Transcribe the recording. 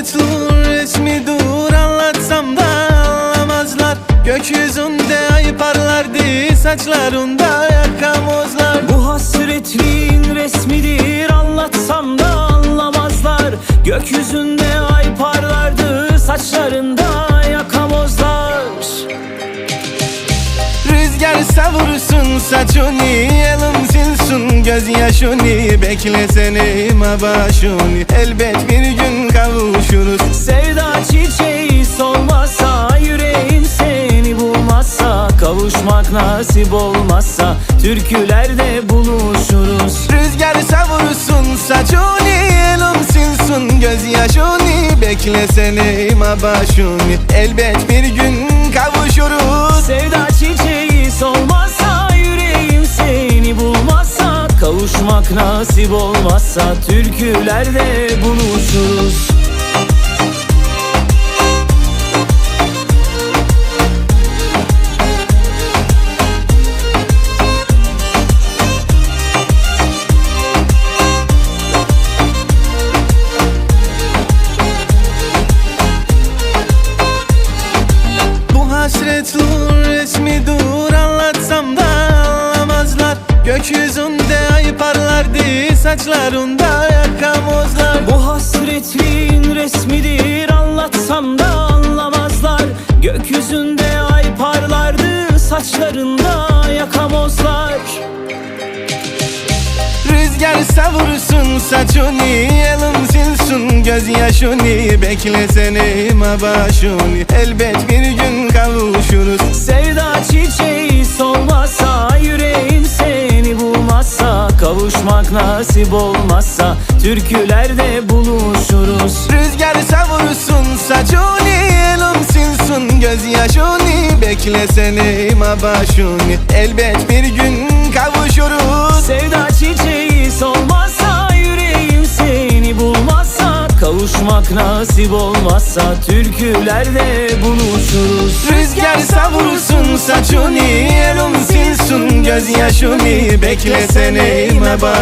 dur resmi dur Anlatsam da anlamazlar. Gökyüzünde ay parlar değil Saçlarında yakamozlar. Bu hasretliğin resmidir Anlatsam da anlamazlar. Gökyüzünde ay parlardı saçlarında savursun saçını Elin silsun gözyaşını Bekle seni başını Elbet bir gün kavuşuruz. Sevda çiçeği solmazsa Yüreğim seni bulmazsa Kavuşmak nasip olmazsa Türkülerde buluşuruz. Rüzgar savursun saçını Elin silsun gözyaşını Bekle seni başını Elbet bir gün kavuşuruz. Sevda Kavuşmak nasip olmazsa Türkülerde buluşuruz. Bu hasretliğin resmi dur anlatsam da anlamazlar. Gökyüzünde saçlarında yakamozlar. Bu hasretliğin resmidir anlatsam da anlamazlar. Gökyüzünde ay parlardı saçlarında yakamozlar. Rüzgar savursun saçını Elin silsun gözyaşını Bekle seni başını Elbet bir gün kavuşuruz Kavuşmak nasip olmazsa Türkülerde buluşuruz. Rüzgar savursun saçını Elin silsun gözyaşını Bekle seni başını Elbet bir gün kavuşuruz. Sevda çiçeği solmazsa Yüreğim seni bulmazsa Kavuşmak nasip olmazsa Türkülerde buluşuruz. Rüzgar savursun saçını Elin silsun gözyaşını Bekle seni